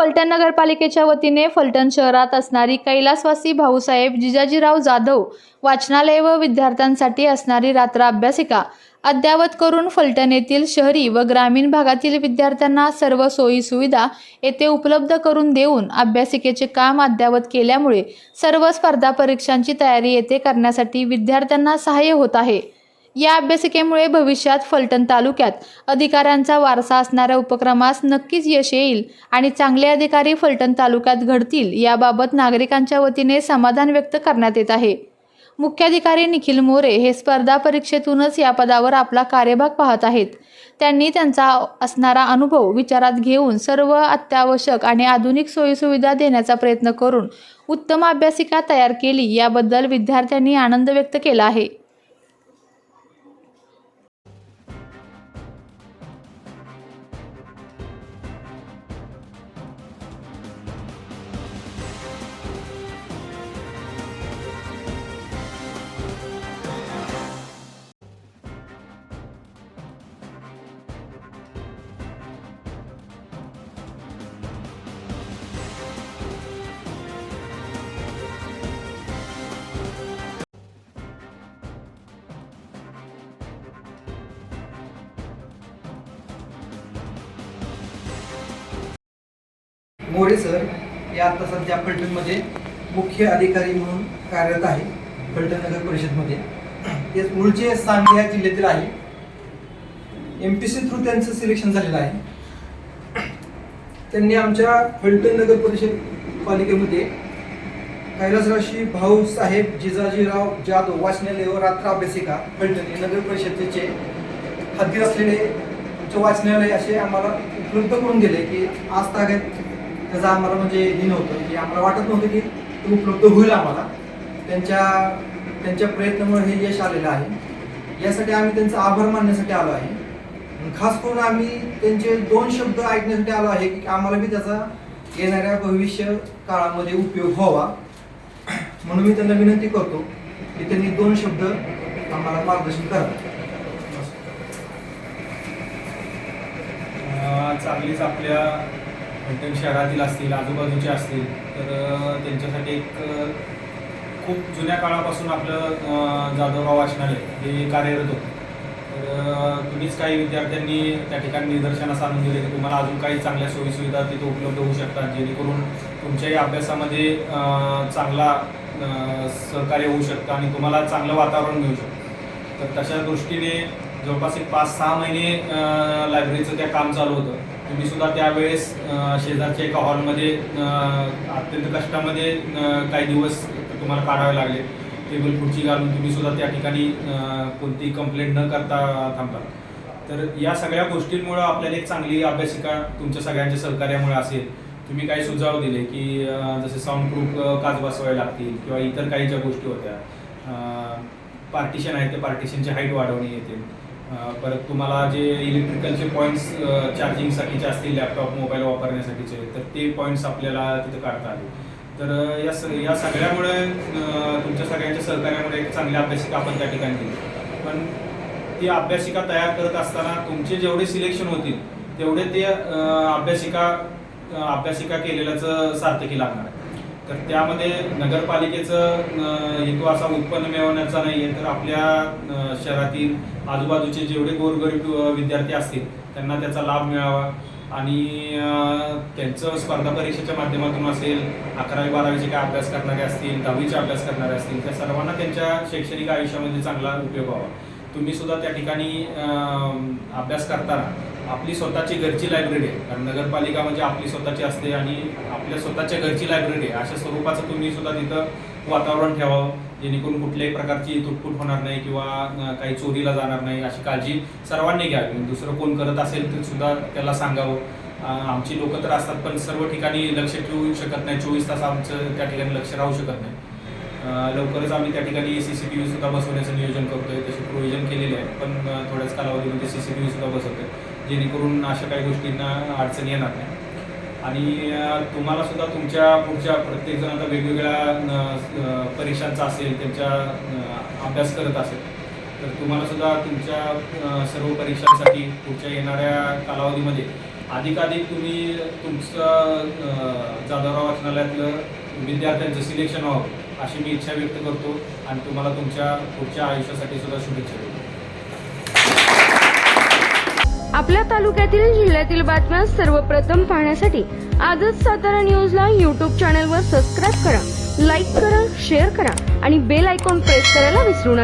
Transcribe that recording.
फलटण नगरपालिकेच्या वतीने फलटण शहरात असणारी कैलासवासी भाऊसाहेब जिजाजीराव जाधव वाचनालय व विद्यार्थ्यांसाठी असणारी रात्र अभ्यासिका अद्ययावत करून फलटण येथील शहरी व ग्रामीण भागातील विद्यार्थ्यांना सर्व सोयी सुविधा येथे उपलब्ध करून देऊन अभ्यासिकेचे काम अद्ययावत केल्यामुळे सर्व स्पर्धा परीक्षांची तयारी येथे करण्यासाठी विद्यार्थ्यांना सहाय्य होत आहे. या अभ्यासिकेमुळे भविष्यात फलटण तालुक्यात अधिकाऱ्यांचा वारसा असणाऱ्या उपक्रमास नक्कीच यश येईल आणि चांगले अधिकारी फलटण तालुक्यात घडतील याबाबत नागरिकांच्या वतीने समाधान व्यक्त करण्यात येत आहे. मुख्याधिकारी निखिल मोरे हे स्पर्धा परीक्षेतूनच या पदावर आपला कार्यभाग पाहत आहेत. त्यांनी त्यांचा असणारा अनुभव विचारात घेऊन सर्व अत्यावश्यक आणि आधुनिक सोयीसुविधा देण्याचा प्रयत्न करून उत्तम अभ्यासिका तयार केली याबद्दल विद्यार्थ्यांनी आनंद व्यक्त केला आहे. मोरे सर या आता सध्या फलटणमध्ये मुख्य अधिकारी म्हणून कार्यरत आहे फलटण नगर परिषदमध्ये. ते मूळचे सांगली या जिल्ह्यातील आहे. एम पी सी थ्रू त्यांचं सिलेक्शन झालेलं आहे. त्यांनी आमच्या फलटण नगर परिषद पालिकेमध्ये कैलासराशी भाऊसाहेब जिजाजीराव जाधव वाचनालय व रात्र अभ्यासिका फलटण हे नगर परिषदेचे हद्दी असलेले वाचनालय असे आम्हाला उपलब्ध करून दिले की आज तागत त्याचा आम्हाला म्हणजे हे नव्हतं. की आम्हाला वाटत नव्हतं की ते उपलब्ध होईल आम्हाला. त्यांच्या त्यांच्या प्रयत्नामुळे हे यश आलेलं आहे. यासाठी आम्ही त्यांचा आभार मानण्यासाठी आलो आहे. खास करून आम्ही त्यांचे दोन शब्द ऐकण्यासाठी आलो आहे की आम्हाला बी त्याचा येणाऱ्या भविष्य काळामध्ये उपयोग व्हावा. म्हणून मी त्यांना विनंती करतो की त्यांनी दोन शब्द आम्हाला मार्गदर्शन करावे चांगलीच आपल्या फलटण शहरातील असतील आजूबाजूचे असतील तर त्यांच्यासाठी एक खूप जुन्या काळापासून आपलं जाधवराव वाचनालय हे कार्यरत होतं. तर तुम्हीच काही विद्यार्थ्यांनी त्या ठिकाणी निदर्शनास आणून दिले की तुम्हाला अजून काही चांगल्या सोयीसुविधा तिथे उपलब्ध होऊ शकतात जेणेकरून तुमच्याही अभ्यासामध्ये चांगला सहकार्य होऊ शकतं आणि तुम्हाला चांगलं वातावरण मिळू शकतं. तर तशा दृष्टीने जवळपास एक पाच सहा महिने लायब्ररीचं त्या काम चालू होतं. तुम्ही सुद्धा त्यावेळेस शेजारच्या एका हॉलमध्ये अत्यंत कष्टामध्ये काही दिवस तुम्हाला काढावे लागले. टेबल खुर्ची घालून तुम्ही सुद्धा त्या ठिकाणी कोणती कोणतीही कंप्लेंट न करता थांबता तर या सगळ्या गोष्टींमुळं आपल्याला एक चांगली अभ्यासिका तुमच्या सगळ्यांच्या सहकार्यामुळे असेल. तुम्ही काही सुझाव दिले की जसे साऊंड प्रूफ काच बसवावे लागतील किंवा इतर काही ज्या गोष्टी होत्या पार्टिशन आहे ते पार्टिशनची हाईट वाढवणे येते. परत तुम्हाला जे इलेक्ट्रिकलचे पॉईंट्स चार्जिंगसाठीचे असतील लॅपटॉप मोबाईल वापरण्यासाठीचे तर ते पॉईंट्स आपल्याला तिथं काढता आले. तर या स या सगळ्यामुळे तुमच्या सगळ्यांच्या सहकार्यामुळे एक चांगली अभ्यासिका आपण त्या ठिकाणी दिली. पण ती अभ्यासिका तयार करत असताना तुमचे जेवढे सिलेक्शन होतील तेवढे ते अभ्यासिका अभ्यासिका केलेल्याचं सार्थकी लागणार आहे. तर त्यामध्ये नगरपालिकेचं हेतू असा उत्पन्न मिळवण्याचा नाही आहे तर आपल्या शहरातील आजूबाजूचे जेवढे गोरगरीब विद्यार्थी असतील त्यांना त्याचा लाभ मिळावा. आणि त्यांचं स्पर्धा परीक्षेच्या माध्यमातून असेल अकरावी बारावीचे काय अभ्यास करणारे असतील दहावीचे अभ्यास करणारे असतील त्या सर्वांना त्यांच्या शैक्षणिक आयुष्यामध्ये चांगला उपयोग व्हावा. तुम्ही सुद्धा त्या ठिकाणी अभ्यास करताना आपली स्वतःची घरची लायब्ररी आहे. कारण नगरपालिका म्हणजे आपली स्वतःची असते आणि आपल्या स्वतःच्या घरची लायब्ररी आहे. अशा स्वरूपाचं तुम्ही सुद्धा तिथं वातावरण ठेवावं जेणेकरून कुठल्याही प्रकारची तुटफूट होणार नाही किंवा काही चोरीला जाणार नाही अशी काळजी सर्वांनी घ्यावी. म्हणजे दुसरं कोण करत असेल तर सुद्धा त्याला सांगावं. आमची लोक तर असतात पण सर्व ठिकाणी लक्ष ठेवू शकत नाही. चोवीस तास आमचं त्या ठिकाणी लक्ष राहू शकत नाही. लवकरच आम्ही त्या ठिकाणी सी सी टी व्ही सुद्धा बसवण्याचं नियोजन करतोय. तसे प्रोविजन केलेले आहे पण थोड्याच कालावधीमध्ये सी सी टी व्हीसुद्धा बसवतो बसवतोय. जेणेकरून अशा काही गोष्टींना अडचण येणार नाही. आणि तुम्हालासुद्धा तुम्हाला सुद्धा तुमच्या पुढच्या प्रत्येकजण आता वेगवेगळ्या परीक्षांचा असेल त्यांच्या अभ्यास करत असेल तर तुम्हालासुद्धा तुमच्या सर्व परीक्षांसाठी पुढच्या येणाऱ्या कालावधीमध्ये अधिकाधिक तुम्ही तुमचं जाधवराव वाचनालयातलं विद्यार्थ्यांचं सिलेक्शन व्हावं. अशी मी इच्छा व्यक्त करतो आणि तुम्हाला तुमच्या पुढच्या आयुष्यासाठी सुद्धा शुभेच्छा देतो. आपल्या तालुक्यातील जिल्ह्यातील बातम्या सर्वप्रथम पाहण्यासाठी आजच सातारा न्यूजला यूट्यूब चॅनलवर सबस्क्राईब करा लाईक करा शेअर करा आणि बेल आयकॉन प्रेस करायला विसरू नका.